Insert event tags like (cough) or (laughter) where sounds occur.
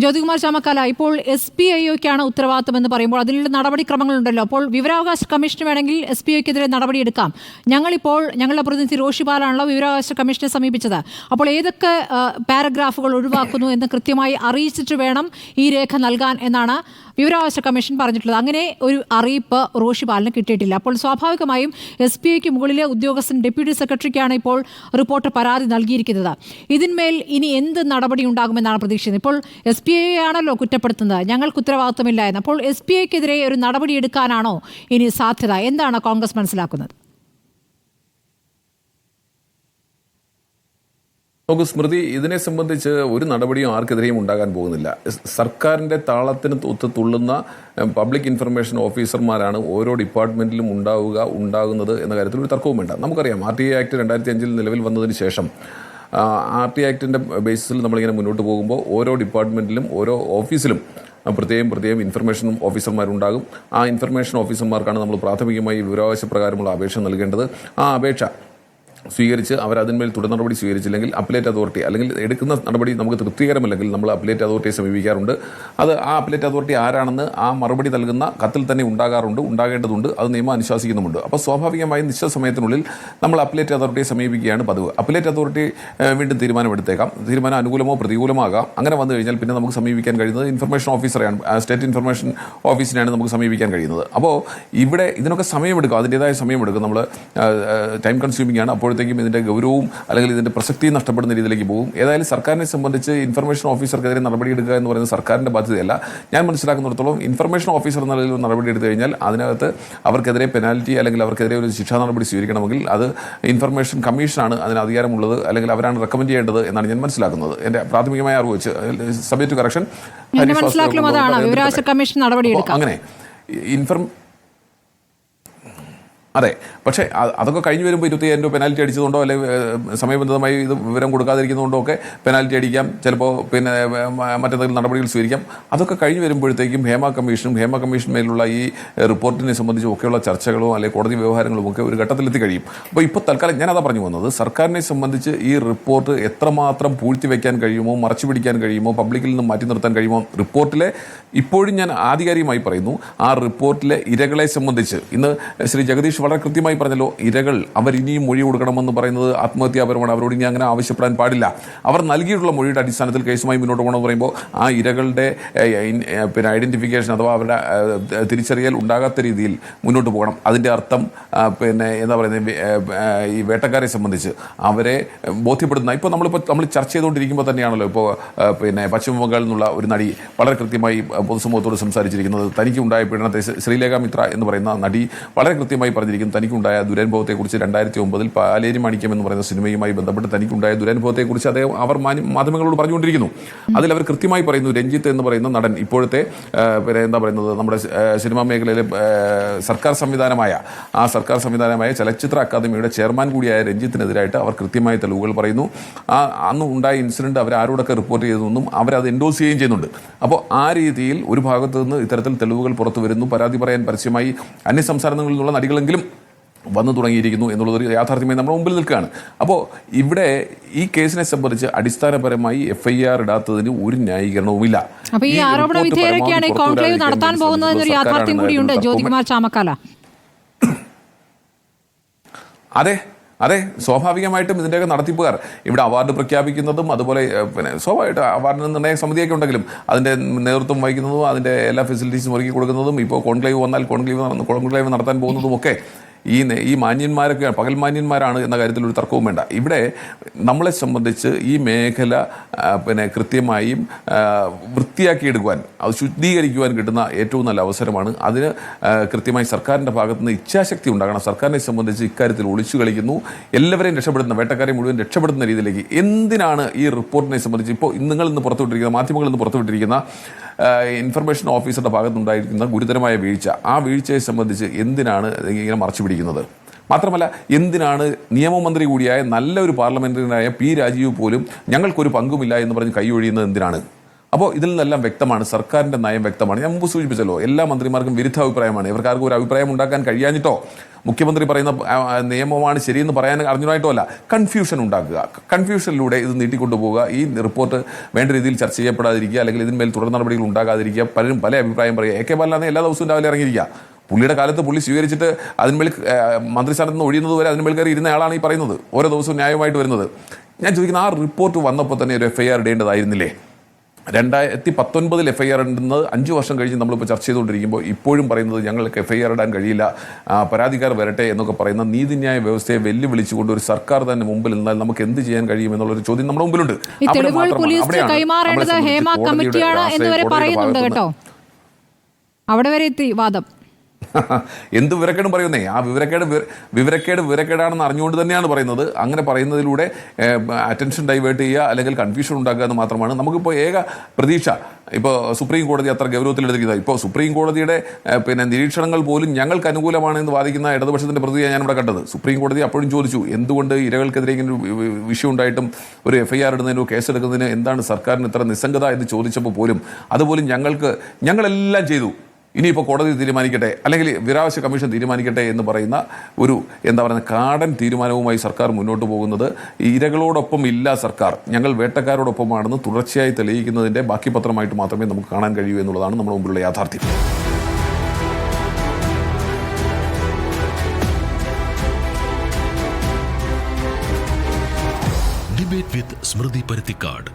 ജ്യോതികുമാർ ചാമക്കാല ഇപ്പോൾ S P I ഒക്കാണ് ഉത്തരവാദിത്തം എന്ന് പറയുമ്പോൾ അതിനുള്ള നടപടിക്രമങ്ങളുണ്ടല്ലോ. അപ്പോൾ വിവരാവകാശ കമ്മീഷന് വേണമെങ്കിൽ എസ് പി ഐക്കെതിരെ നടപടിയെടുക്കാം ഞങ്ങളിപ്പോൾ ഞങ്ങളുടെ പ്രതിനിധി റോഷിപാലാണല്ലോ വിവരാവകാശ കമ്മീഷനെ സമീപിച്ചത്. അപ്പോൾ ഏതൊക്കെ പാരഗ്രാഫുകൾ ഒഴിവാക്കുന്നു എന്ന് കൃത്യമായി അറിയിച്ചിട്ട് വേണം ഈ രേഖ നൽകാൻ എന്നാണ് വിവരാവകാശ കമ്മീഷൻ പറഞ്ഞിട്ടുള്ളത്. അങ്ങനെ ഒരു അറിയിപ്പ് റോഷി പാലിന് കിട്ടിയിട്ടില്ല. അപ്പോൾ സ്വാഭാവികമായും എസ് പി ഐക്ക് മുകളിലെ ഉദ്യോഗസ്ഥൻ ഡെപ്യൂട്ടി സെക്രട്ടറിക്കാണ് ഇപ്പോൾ റിപ്പോർട്ട് പരാതി നൽകിയിരിക്കുന്നത്. ഇതിന്മേൽ ഇനി എന്ത് നടപടി ഉണ്ടാകുമെന്നാണ് പ്രതീക്ഷിക്കുന്നത്. ഇപ്പോൾ എസ് പി ഐ ആണല്ലോ കുറ്റപ്പെടുത്തുന്നത്. ഞങ്ങൾക്ക് ഉത്തരവാദിത്വമില്ല എന്ന്. അപ്പോൾ എസ് പി ഐക്കെതിരെ ഒരു നടപടി എടുക്കാനാണോ ഇനി സാധ്യത? എന്താണ് കോൺഗ്രസ് മനസ്സിലാക്കുന്നത്? നോക്കൂ സ്മൃതി ഇതിനെ സംബന്ധിച്ച് ഒരു നടപടിയും ആർക്കെതിരെയും ഉണ്ടാകാൻ പോകുന്നില്ല. സർക്കാരിന്റെ താളത്തിന് ഒത്ത് തുള്ളുന്ന പബ്ലിക് ഇൻഫർമേഷൻ ഓഫീസർമാരാണ് ഓരോ ഡിപ്പാർട്ട്മെന്റിലും ഉണ്ടാവുക ഉണ്ടാകുന്നത് എന്ന കാര്യത്തിൽ ഒരു തർക്കവും വേണ്ട. നമുക്കറിയാം ആർ ടി ആക്ട് രണ്ടായിരത്തി അഞ്ചിൽ നിലവിൽ വന്നതിന് ശേഷം ആർ ടി ആക്ടിന്റെ ബേസിസിൽ നമ്മളിങ്ങനെ മുന്നോട്ട് പോകുമ്പോൾ ഓരോ ഡിപ്പാർട്ട്മെന്റിലും ഓരോ ഓഫീസിലും പ്രത്യേകം പ്രത്യേകം ഇൻഫർമേഷൻ ഓഫീസർമാരുണ്ടാകും ആ ഇൻഫർമേഷൻ ഓഫീസർമാർക്കാണ് നമ്മൾ പ്രാഥമികമായി വിവരാവകാശ പ്രകാരമുള്ള അപേക്ഷ നൽകേണ്ടത്. ആ അപേക്ഷ സ്വീകരിച്ച് അവർ അതിന്മേൽ തുടർ നടപടി സ്വീകരിച്ചില്ലെങ്കിൽ അപ്പലേറ്റ് അതോറിറ്റി അല്ലെങ്കിൽ എടുക്കുന്ന നടപടി നമുക്ക് തൃപ്തികരമല്ലെങ്കിൽ നമ്മൾ അപ്പലേറ്റ് അതോറിറ്റിയെ സമീപിക്കാറുണ്ട്. അത് ആ അപ്പലേറ്റ് അതോറിറ്റി ആരാണെന്ന് ആ മറുപടി നൽകുന്ന കത്തിൽ തന്നെ ഉണ്ടാകാറുണ്ട് ഉണ്ടാകേണ്ടതുണ്ട് അത് നിയമം അനുശാസിക്കുന്നുമുണ്ട്. അപ്പോൾ സ്വാഭാവികമായും നിശ്ചിത സമയത്തിനുള്ളിൽ നമ്മൾ അപ്പലേറ്റ് അതോറിറ്റിയെ സമീപിക്കുകയാണ് പതിവ്. അപ്പലേറ്റ് അതോറിറ്റി വീണ്ടും തീരുമാനമെടുത്തേക്കാം. തീരുമാനം അനുകൂലമോ പ്രതികൂലമോ ആകാം അങ്ങനെ വന്നു കഴിഞ്ഞാൽ പിന്നെ നമുക്ക് സമീപിക്കാൻ കഴിയുന്നത് ഇൻഫർമേഷൻ ഓഫീസറെയാണ് സ്റ്റേറ്റ് ഇൻഫർമേഷൻ ഓഫീസിനെയാണ് നമുക്ക് സമീപിക്കാൻ കഴിയുന്നത്. അപ്പോൾ ഇവിടെ ഇതിനൊക്കെ സമയമെടുക്കും അതിന്റെതായ സമയമെടുക്കും. നമ്മൾ ടൈം കൺസ്യൂമിംഗ് ആണ്. അപ്പോഴത്തേക്കും ഇതിന്റെ ഗൗരവവും അല്ലെങ്കിൽ ഇതിന്റെ പ്രസക്തിയും നഷ്ടപ്പെടുന്ന രീതിയിലേക്ക് പോകും. ഏതായാലും സർക്കാരിനെ സംബന്ധിച്ച് ഇൻഫർമേഷൻ ഓഫീസർക്കെതിരെ നടപടിയെടുക്കുക എന്ന് പറയുന്നത് സർക്കാരിന്റെ ബാധ്യതയല്ല. ഞാൻ മനസ്സിലാക്കുന്നിടത്തോളം ഇൻഫർമേഷൻ ഓഫീസർ എന്ന നിലയിൽ ഒരു നടപടി എടുത്തു കഴിഞ്ഞാൽ അതിനകത്ത് അവർക്കെതിരെ പെനാൽറ്റി അല്ലെങ്കിൽ അവർക്കെതിരെ ഒരു ശിക്ഷാ നടപടി സ്വീകരിക്കണമെങ്കിൽ അത് ഇൻഫർമേഷൻ കമ്മീഷനാണ് അതിന് അധികാരമുള്ളത് അല്ലെങ്കിൽ അവരാണ് റെക്കമെൻഡ് ചെയ്യേണ്ടത് എന്നാണ് ഞാൻ മനസ്സിലാക്കുന്നത്. എന്റെ പ്രാഥമികമായ അറിവ് വെച്ച് സബ്ജക്ട് കറക്ഷൻ അങ്ങനെ ഇൻഫർം അതെ. പക്ഷേ അതൊക്കെ കഴിഞ്ഞ് വരുമ്പോൾ ഇരുപത്തിയ്യായിരം രൂപ പെനാൽറ്റി അടിച്ചതുകൊണ്ടോ അല്ലെങ്കിൽ സമയബന്ധിതമായി ഇത് വിവരം കൊടുക്കാതിരിക്കുന്നതുകൊണ്ടോ ഒക്കെ പെനാൽറ്റി അടിക്കാം. ചിലപ്പോൾ പിന്നെ മറ്റെന്തെങ്കിലും നടപടികൾ സ്വീകരിക്കാം. അതൊക്കെ കഴിഞ്ഞ് വരുമ്പോഴത്തേക്കും ഹേമ കമ്മീഷനും ഹേമ കമ്മീഷൻ മേലുള്ള ഈ റിപ്പോർട്ടിനെ സംബന്ധിച്ചും ഒക്കെയുള്ള ചർച്ചകളും അല്ലെങ്കിൽ കോടതി വ്യവഹാരങ്ങളും ഒക്കെ ഒരു ഘട്ടത്തിലെത്തി കഴിയും. അപ്പോൾ ഇപ്പോൾ തൽക്കാലം ഞാനതാ പറഞ്ഞു വന്നത് സർക്കാരിനെ സംബന്ധിച്ച് ഈ റിപ്പോർട്ട് എത്രമാത്രം പൂഴ്ത്തി വയ്ക്കാൻ കഴിയുമോ മറച്ചു പിടിക്കാൻ കഴിയുമോ പബ്ലിക്കിൽ നിന്ന് മാറ്റി നിർത്താൻ കഴിയുമോ റിപ്പോർട്ടിലെ ഇപ്പോഴും ഞാൻ ആധികാരികമായി പറയുന്നു. ആ റിപ്പോർട്ടിലെ ഇരകളെ സംബന്ധിച്ച് ഇന്ന് ശ്രീ ജഗദീഷ് വളരെ കൃത്യമായി പറഞ്ഞല്ലോ ഇരകൾ അവർ ഇനിയും മൊഴി കൊടുക്കണമെന്ന് പറയുന്നത് ആത്മഹത്യാപരമാണ് അവരോട് ഇനി അങ്ങനെ ആവശ്യപ്പെടാൻ പാടില്ല. അവർ നൽകിയിട്ടുള്ള മൊഴിയുടെ അടിസ്ഥാനത്തിൽ കേസുമായി മുന്നോട്ട് പോകണമെന്ന് പറയുമ്പോൾ ആ ഇരകളുടെ പിന്നെ ഐഡന്റിഫിക്കേഷൻ അഥവാ അവരുടെ തിരിച്ചറിയൽ ഉണ്ടാകാത്ത രീതിയിൽ മുന്നോട്ട് പോകണം. അതിന്റെ അർത്ഥം പിന്നെ എന്താ പറയുന്നത് ഈ വേട്ടക്കാരെ സംബന്ധിച്ച് അവരെ ബോധ്യപ്പെടുന്ന ഇപ്പോൾ നമ്മളിപ്പോൾ നമ്മൾ ചർച്ച ചെയ്തുകൊണ്ടിരിക്കുമ്പോൾ തന്നെയാണല്ലോ ഇപ്പോൾ പിന്നെ പശ്ചിമ ബംഗാളിൽ നിന്നുള്ള ഒരു നടി വളരെ കൃത്യമായി പൊതുസമൂഹത്തോട് സംസാരിച്ചിരിക്കുന്നത് തനിക്കുണ്ടായ പീഡനത്തെ ശ്രീ- ശ്രീലേഖ മിത്ര എന്ന് പറയുന്ന നടി വളരെ കൃത്യമായി പറഞ്ഞിരിക്കുന്നു തനിക്കുണ്ടായ ദുരനുഭവത്തെക്കുറിച്ച് രണ്ടായിരത്തി ഒമ്പതിൽ പാലേരി മാണിക്യം എന്ന് പറയുന്ന സിനിമയുമായി ബന്ധപ്പെട്ട് തനിക്കുണ്ടായ ദുരനുഭവത്തെക്കുറിച്ച് അദ്ദേഹം അവർ മാധ്യമങ്ങളോട് പറഞ്ഞുകൊണ്ടിരിക്കുന്നു. അതിൽ അവർ കൃത്യമായി പറയുന്നു രഞ്ജിത്ത് എന്ന് പറയുന്ന നടൻ ഇപ്പോഴത്തെ പിന്നെ എന്താ പറയുന്നത് നമ്മുടെ സിനിമാ മേഖലയിലെ സർക്കാർ സംവിധാനമായ ആ സർക്കാർ സംവിധാനമായ ചലച്ചിത്ര അക്കാദമിയുടെ ചെയർമാൻ കൂടിയായ രഞ്ജിത്തിനെതിരായിട്ട് അവർ കൃത്യമായ തെളിവുകൾ പറയുന്നു. ആ അന്ന് ഉണ്ടായ ഇൻസിഡന്റ് അവർ ആരോടൊക്കെ റിപ്പോർട്ട് ചെയ്തെന്നും അവരത് എൻഡോസ് ചെയ്യുകയും ചെയ്യുന്നുണ്ട്. അപ്പോൾ ആ രീതിയിൽ ഒരു ഭാഗത്തു നിന്ന് ഇത്തരത്തിൽ തെളിവുകൾ പുറത്തു വരുന്നു. പരാതി പറയാൻ പരസ്യമായി അന്യ സംസ്ഥാനങ്ങളിൽ നിന്നുള്ള നടികളെങ്കിലും വന്നു തുടങ്ങിയിരിക്കുന്നു എന്നുള്ളത് യാഥാർത്ഥ്യമായി നമ്മുടെ മുമ്പിൽ നിൽക്കുകയാണ്. അപ്പോൾ ഇവിടെ ഈ കേസിനെ സംബന്ധിച്ച് അടിസ്ഥാനപരമായി എഫ് ഐ ആർ ഇടാത്തതിന് ഒരു ന്യായീകരണവുമില്ല. ഇല്ല ഈ ആരോപണ വിധേയരൊക്കെയാണ് കോൺക്ലേവ് നടത്താൻ പോകുന്നത് എന്നൊരു യാഥാർത്ഥ്യം കൂടിയുണ്ട് എന്നൊരു ജ്യോതികുമാർ ചാമക്കാല. (coughs) അതെ അതെ സ്വാഭാവികമായിട്ടും ഇതിന്റെയൊക്കെ നടത്തിപ്പുകാർ. ഇവിടെ അവാർഡ് പ്രഖ്യാപിക്കുന്നതും അതുപോലെ പിന്നെ സ്വാഭാവികമായിട്ട് അവാർഡിന് നിർണയ സമിതിയൊക്കെ ഉണ്ടെങ്കിലും അതിന്റെ നേതൃത്വം വഹിക്കുന്നതും അതിന്റെ എല്ലാ ഫെസിലിറ്റീസും ഒരുക്കി കൊടുക്കുന്നതും ഇപ്പോൾ കോൺക്ലേവ് വന്നാൽ കോൺക്ലേവ് കോൺക്ലേവ് നടത്താൻ പോകുന്നതും ഒക്കെ ഈ ഈ മാന്യന്മാരൊക്കെ പകൽ മാന്യന്മാരാണ് എന്ന കാര്യത്തിൽ ഒരു തർക്കവും വേണ്ട. ഇവിടെ നമ്മളെ സംബന്ധിച്ച് ഈ മേഖല പിന്നെ കൃത്യമായും വൃത്തിയാക്കിയെടുക്കുവാൻ അത് ശുദ്ധീകരിക്കുവാൻ കിട്ടുന്ന ഏറ്റവും നല്ല അവസരമാണ്. അതിന് കൃത്യമായി സർക്കാരിന്റെ ഭാഗത്ത് നിന്ന് ഇച്ഛാശക്തി ഉണ്ടാകണം. സർക്കാരിനെ സംബന്ധിച്ച് ഇക്കാര്യത്തിൽ ഒളിച്ചു കളിക്കുന്നു. എല്ലാവരെയും രക്ഷപ്പെടുന്ന വേട്ടക്കാരെ മുഴുവൻ രക്ഷപ്പെടുന്ന രീതിയിലേക്ക് എന്തിനാണ് ഈ റിപ്പോർട്ടിനെ സംബന്ധിച്ച് ഇപ്പോൾ നിങ്ങൾ ഇന്ന് പുറത്തുവിട്ടിരിക്കുന്ന മാധ്യമങ്ങളിൽ നിന്ന് പുറത്തുവിട്ടിരിക്കുന്ന ഇൻഫർമേഷൻ ഓഫീസറുടെ ഭാഗത്തുനിന്നുണ്ടായിരിക്കുന്ന ഗുരുതരമായ വീഴ്ച. ആ വീഴ്ചയെ സംബന്ധിച്ച് എന്തിനാണ് ഇങ്ങനെ മറച്ചു പിടിക്കുന്നത്? മാത്രമല്ല എന്തിനാണ് നിയമമന്ത്രി കൂടിയായ നല്ലൊരു പാർലമെന്ററിനായ പി രാജീവ് പോലും ഞങ്ങൾക്കൊരു പങ്കുമില്ല എന്ന് പറഞ്ഞ് കൈയൊഴിയുന്നത് എന്തിനാണ്? അപ്പോൾ ഇതിൽ നിന്നെല്ലാം വ്യക്തമാണ് സർക്കാരിന്റെ നയം വ്യക്തമാണ്. ഞാൻ മുമ്പ് സൂചിപ്പിച്ചല്ലോ എല്ലാ മന്ത്രിമാർക്കും വിരുദ്ധ അഭിപ്രായമാണ് ഇവർക്കാർക്കും ഒരു അഭിപ്രായം ഉണ്ടാക്കാൻ കഴിയാഞ്ഞിട്ടോ? മുഖ്യമന്ത്രി പറയുന്ന നിയമമാണ് ശരിയെന്ന് പറയാൻ അറിഞ്ഞതായിട്ടോ അല്ല. കൺഫ്യൂഷൻ ഉണ്ടാക്കുക. കൺഫ്യൂഷനിലൂടെ ഇത് നീട്ടിക്കൊണ്ടുപോവുക. ഈ റിപ്പോർട്ട് വേണ്ട രീതിയിൽ ചർച്ച ചെയ്യപ്പെടാതിരിക്കുക അല്ലെങ്കിൽ ഇതിന്മേൽ തുടർ നടപടികൾ ഉണ്ടാകാതിരിക്കുക. പലരും പല അഭിപ്രായം പറയുക എ കെ ബാലനാണ് എല്ലാ ദിവസവും രാവിലെ ഇറങ്ങിയിരിക്കുക. പുള്ളിയുടെ കാലത്ത് പുള്ളി സ്വീകരിച്ചിട്ട് അതിന്മേൽ മന്ത്രിസ്ഥാനത്ത് നിന്ന് ഒഴിയുന്നത് വരെ അതിന്മേൽ കയറി ഇരുന്ന ആളാണ് ഈ പറയുന്നത്. ഓരോ ദിവസവും ന്യായമായിട്ട് വരുന്നത്. ഞാൻ ചോദിക്കുന്നത് ആ റിപ്പോർട്ട് വന്നപ്പോൾ തന്നെ ഒരു എഫ് ഐ ആർ ഇടേണ്ടതായിരുന്നില്ലേ? രണ്ടായിരത്തി പത്തൊൻപതിൽ എഫ് ഐ ആർ ഉണ്ടെന്ന് അഞ്ച് വർഷം കഴിഞ്ഞ് നമ്മളിപ്പോൾ ചർച്ച ചെയ്തുകൊണ്ടിരിക്കുമ്പോൾ ഇപ്പോഴും പറയുന്നത് ഞങ്ങൾക്ക് എഫ് ഐ ആർ ഇടാൻ കഴിയില്ല പരാതിക്കാർ വരട്ടെ എന്നൊക്കെ പറയുന്ന നീതിന്യായ വ്യവസ്ഥയെ വെല്ലുവിളിച്ചുകൊണ്ട് ഒരു സർക്കാർ തന്നെ മുമ്പിൽ നിന്നാൽ നമുക്ക് എന്ത് ചെയ്യാൻ കഴിയും എന്നുള്ളൊരു ചോദ്യം നമ്മുടെ മുമ്പിലുണ്ട്. അവിടെ വരെ എത്തി വാദം. എന്ത് വിവരക്കേടും പറയുന്നേ? ആ വിവരക്കേട് വിവരക്കേട് വിവരക്കേടാണെന്ന് അറിഞ്ഞുകൊണ്ട് തന്നെയാണ് പറയുന്നത്. അങ്ങനെ പറയുന്നതിലൂടെ അറ്റൻഷൻ ഡൈവേർട്ട് ചെയ്യുക അല്ലെങ്കിൽ കൺഫ്യൂഷൻ ഉണ്ടാക്കുക എന്ന് മാത്രമാണ്. നമുക്കിപ്പോൾ ഏക പ്രതീക്ഷ. ഇപ്പോൾ സുപ്രീം കോടതി അത്ര ഗൗരവത്തിലെടുത്തിരിക്കുന്നത്. ഇപ്പോൾ സുപ്രീം കോടതിയുടെ പിന്നെ നിരീക്ഷണങ്ങൾ പോലും ഞങ്ങൾക്ക് അനുകൂലമാണ് എന്ന് വാദിക്കുന്ന ഇടതുപക്ഷത്തിന്റെ പ്രതിയാണ് ഞാനിവിടെ കണ്ടത്. സുപ്രീം കോടതി അപ്പോഴും ചോദിച്ചു എന്തുകൊണ്ട് ഇരകൾക്കെതിരെ ഇങ്ങനെ വിഷയം ഉണ്ടായിട്ടും ഒരു എഫ് ഐ ആർ ഇടുന്നതിനോ കേസെടുക്കുന്നതിന് എന്താണ് സർക്കാരിന് ഇത്ര നിസ്സംഗത എന്ന് ചോദിച്ചപ്പോൾ പോലും അതുപോലും ഞങ്ങൾക്ക് ഞങ്ങളെല്ലാം ചെയ്തു. ഇനിയിപ്പോൾ കോടതി തീരുമാനിക്കട്ടെ അല്ലെങ്കിൽ വിവരാവകാശ കമ്മീഷൻ തീരുമാനിക്കട്ടെ എന്ന് പറയുന്ന ഒരു എന്താ പറയുക കാടൻ തീരുമാനവുമായി സർക്കാർ മുന്നോട്ട് പോകുന്നത് ഇരകളോടൊപ്പം ഇല്ല സർക്കാർ ഞങ്ങൾ വേട്ടക്കാരോടൊപ്പമാണെന്ന് തുടർച്ചയായി തെളിയിക്കുന്നതിന്റെ ബാക്കി പത്രമായിട്ട് മാത്രമേ നമുക്ക് കാണാൻ കഴിയൂ എന്നുള്ളതാണ് നമ്മുടെ മുമ്പിലുള്ള യാഥാർത്ഥ്യം. ഡിബേറ്റ് വിത്ത് സ്മൃതി പരുത്തിക്കാട്